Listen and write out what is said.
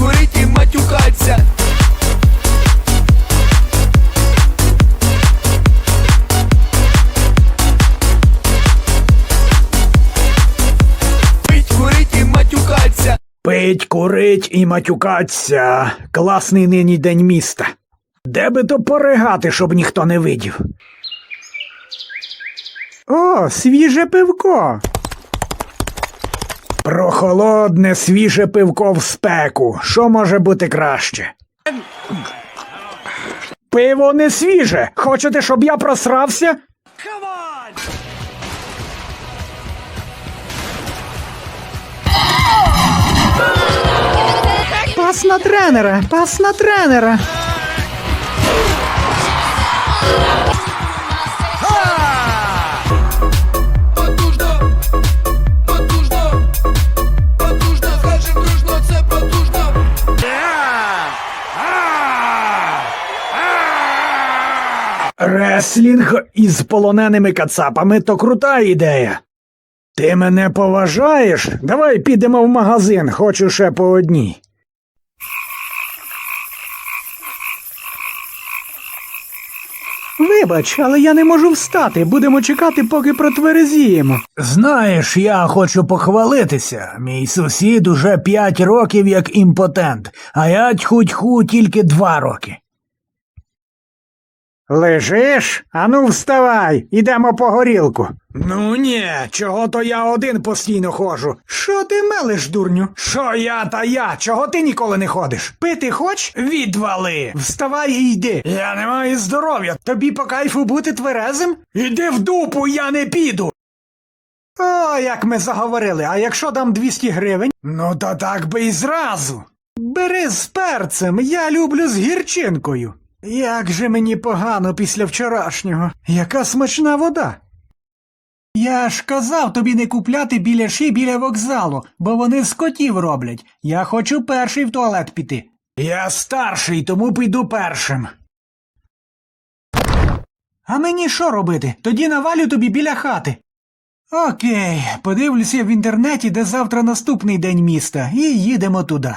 курить і матюкаться. Пить, курить і матюкаться. Пить, курить і матюкаться. Класний нині день міста. Де би то поригати, щоб ніхто не видів. О, свіже пивко. Прохолодне, свіже пивко в спеку. Що може бути краще? Пиво не свіже. Хочете, щоб я просрався? Пас на тренера, пас на тренера. Реслінг із полоненими кацапами то крута ідея. Ти мене поважаєш? Давай підемо в магазин, хочу ще по одній. Вибач, але я не можу встати. Будемо чекати, поки протверезіємо. Знаєш, я хочу похвалитися. Мій сусід уже п'ять років як імпотент, а я тьху-тьху тільки два роки. Лежиш? Ану вставай, ідемо по горілку. Ну ні, чого то я один постійно ходжу. Що ти мелиш, дурню? Що я та я? Чого ти ніколи не ходиш? Пити хоч? Відвали. Вставай і йди. Я не маю здоров'я. Тобі по кайфу бути тверезим? Іди в дупу, я не піду. О, як ми заговорили, а якщо дам 200 гривень? Ну то так би і зразу. Бери з перцем, я люблю з гірчинкою. Як же мені погано після вчорашнього. Яка смачна вода. Я ж казав тобі не купляти біляші біля вокзалу, бо вони з котів роблять. Я хочу перший в туалет піти. Я старший, тому піду першим. А мені що робити? Тоді навалю тобі біля хати. Окей, подивлюся в інтернеті, де завтра наступний день міста, і їдемо туди.